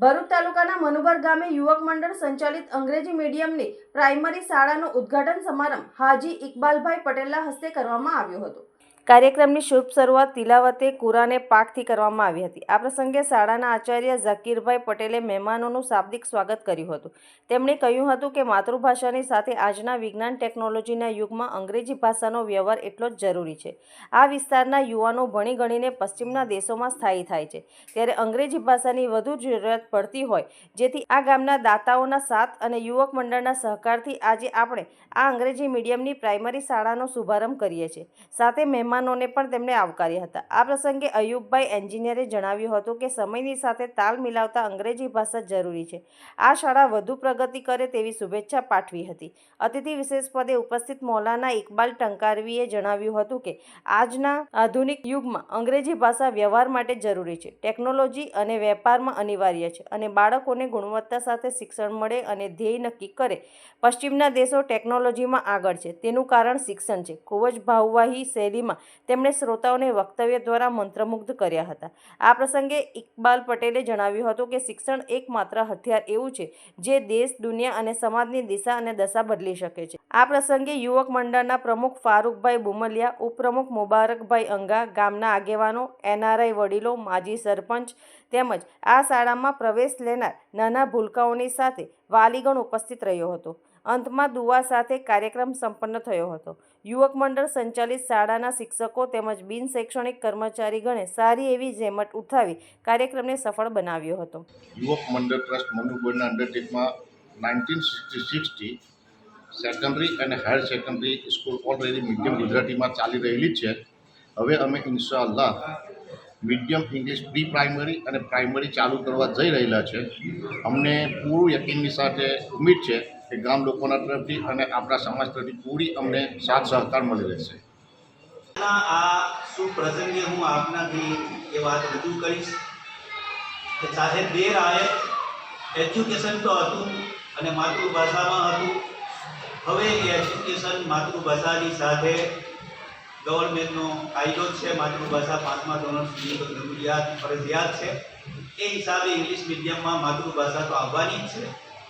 ભરૂચ તાલુકાના મનુબર ગામે યુવક મંડળ સંચાલિત અંગ્રેજી મીડિયમની પ્રાઇમરી શાળાનો ઉદ્ઘાટન સમારંભ હાજી ઇકબાલભાઈ પટેલના હસ્તે કરવામાં આવ્યો હતો. કાર્યક્રમની શુભ શરૂઆત તિલાવતે કુરાને પાકથી કરવામાં આવી હતી. આ પ્રસંગે શાળાના આચાર્ય ઝકીરભાઈ પટેલે મહેમાનોનું શાબ્દિક સ્વાગત કર્યું હતું. તેમણે કહ્યું હતું કે માતૃભાષાની સાથે આજના વિજ્ઞાન ટેકનોલોજીના યુગમાં અંગ્રેજી ભાષાનો વ્યવહાર એટલો જ જરૂરી છે. આ વિસ્તારના યુવાનો ભણી ગણીને પશ્ચિમના દેશોમાં સ્થાયી થાય છે. ત્યારે અંગ્રેજી ભાષાની વધુ જરૂરિયાત પડતી હોય, જેથી આ ગામના દાતાઓના સાથ અને યુવક મંડળના સહકારથી આજે આપણે આ અંગ્રેજી મીડિયમની પ્રાઇમરી શાળાનો શુભારંભ કરીએ છીએ. સાથે મહેમાનોને પણ તેમણે આવકાર્યા હતા. આ પ્રસંગે અયુબભાઈ એન્જિનિયરે જણાવ્યું હતું કે સમયની સાથે તાલ મિલાવતા અંગ્રેજી ભાષા જરૂરી છે. આ શાળા વધુ પ્રગતિ કરે તેવી શુભેચ્છા પાઠવી હતી. અતિથિ વિશેષ પદે ઉપસ્થિત મૌલાના ઇકબાલ ટંકારવીએ જણાવ્યું હતું કે, આજના આધુનિક યુગમાં અંગ્રેજી ભાષા વ્યવહાર માટે જરૂરી છે. ટેકનોલોજી અને વેપારમાં અનિવાર્ય છે અને બાળકોને ગુણવત્તા સાથે શિક્ષણ મળે અને ધ્યેય નક્કી કરે. પશ્ચિમના દેશો ટેકનોલોજીમાં આગળ છે. તેનું કારણ શિક્ષણ છે. ખૂબ જ ભાવવાહી શૈલીમાં તેમણે શ્રોતાઓને વક્તવ્ય દ્વારા મંત્રમુગ્ધ કર્યા હતા. આ પ્રસંગે ઇકબાલ પટેલે જણાવ્યું હતું કે શિક્ષણ એકમાત્ર હથિયાર એવું છે જે દેશ, દુનિયા અને સમાજની દિશા અને દશા બદલી શકે છે. આ પ્રસંગે યુવક મંડળના પ્રમુખ ફારૂકભાઈ બુમલિયા, ઉપપ્રમુખ મુબારકભાઈ અંગા, ગામના આગેવાનો, એનઆરઆઈ વડીલો, માજી સરપંચ તેમજ આ શાળામાં પ્રવેશ લેનાર નાના ભૂલકાઓની સાથે વાલીગણ ઉપસ્થિત રહ્યો હતો. અંતમાં દુઆ સાથે કાર્યક્રમ સંપન્ન થયો હતો. યુવક મંડળ સંચાલિત શાળાના શિક્ષકો તેમજ બિન શૈક્ષણિક કર્મચારીગણે સારી એવી જહેમત ઉઠાવી કાર્યક્રમને સફળ બનાવ્યો હતો. યુવક મંડળ ટ્રસ્ટ મનુબળના અંડરટેકમાં નાઇન્ટીન સિક્સટી સેકન્ડરી અને higher secondary school already medium ગુજરાતીમાં ચાલી રહેલી છે. હવે અમે ઇન્શાલ્લાહ મીડિયમ ઇંગ્લિશ પ્રી પ્રાઇમરી અને પ્રાઇમરી ચાલુ કરવા જઈ રહેલા છે. અમને પૂરું યકીનની સાથે ઉમ્મીદ છે કે ગામ લોકોના તરફથી અને આપણા સમાજ તરફથી પૂરી અમને સાથ સહકાર મળી રહેશે. આ સુપ્રસંગે પ્રસંગે હું આપનાથી એ વાત રજૂ કરીશ કે સાથે દેર આયે એજ્યુકેશન તો હતું અને માતૃભાષામાં હતું. હવે એ એજ્યુકેશન માતૃભાષાની સાથે ગવર્મેન્ટનો કાયદો છે, માતૃભાષા પાંચમા ધોરણ સુધી જરૂરિયાત, ફરજિયાત છે. એ હિસાબે ઇંગ્લિશ મીડિયમમાં માતૃભાષા તો આવવાની જ છે.